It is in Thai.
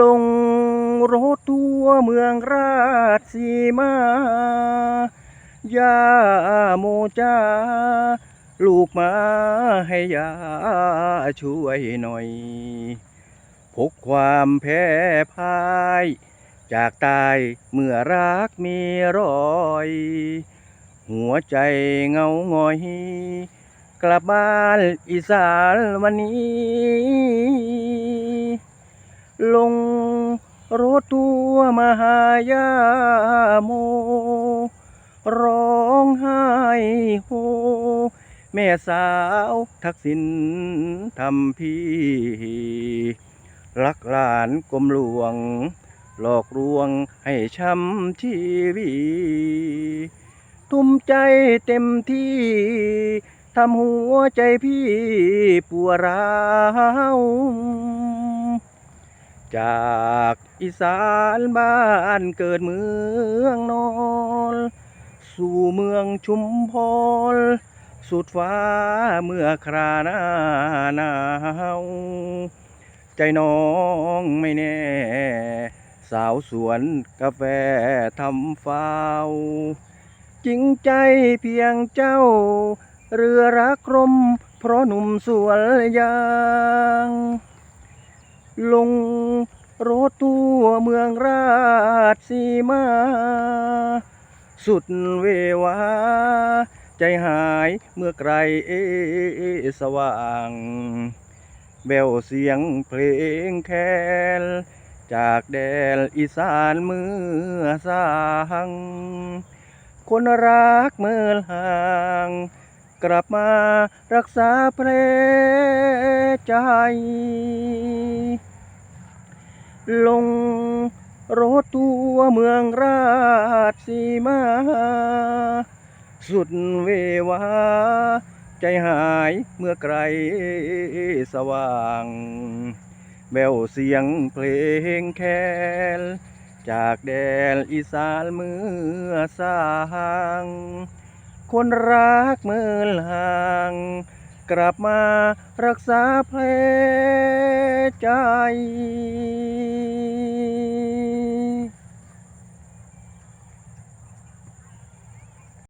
ลงรถตัวเมืองราชสีมายาโมจาลูกมาให้ยาช่วยหน่อย พกความแพ้พ่าย จากตายเมื่อรักมีรอย หัวใจเงาหงอย กลับบ้านอีสานวันนี้ ลงรถตัวมาหายาโม ร้องไห้โฮ แม่สาวทักษิณทำพี่ รักหลานกลมหลวง หลอกลวงให้ช้ำชีวีทุ่มใจเต็มที่ทำหัวใจพี่ปวดร้าว จากอีสานบ้านเกิดเมืองนอน สู่เมืองชุมพร สุดฟ้าเมื่อคราหน้าหนาว ใจน้องไม่แน่ สาวสวนกาแฟทำฟาวจริงใจเพียงเจ้า เรือรักรม เพราะหนุ่มสวนยาง ลงรถตัวเมืองราชสีมา สุดเววา ใจหายเมื่อไกลสว่างแววเสียงเพลงแค้นจากแดนอีสานเมื่อสาง คนรักเมื่อหา กลับมารักษาแผลใจ ลงรถตัวเมืองราชสีมา สุดเววา ใจหายเมื่อไกลสว่าง แววเสียงเพลงแค้นจากแดนอีสานเมื่อสร้าง คนรักเมื่อห่าง กลับมารักษาแผลใจ